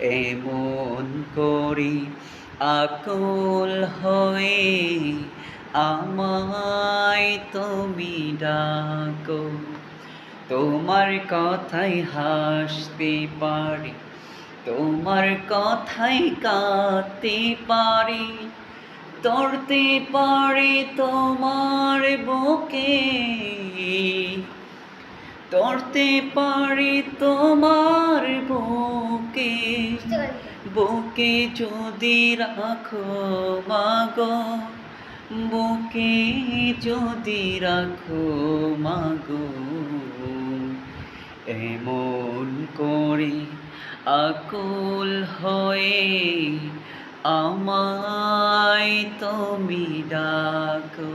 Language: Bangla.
এমন করি, আকুল হয়ে আমায় তুমি ডাকো। তোমার কথাই হাসতে পারি, তোমার কথাই কাঁদতে পারি, তরতে পারে তোমার বুকে। তরতে পারে তোমার বুকে। বুকে যদি রাখো মাগো, বুকে যদি রাখো মাগো, এমন করে আকুল হয়ে আমায় তুমি ডাকো।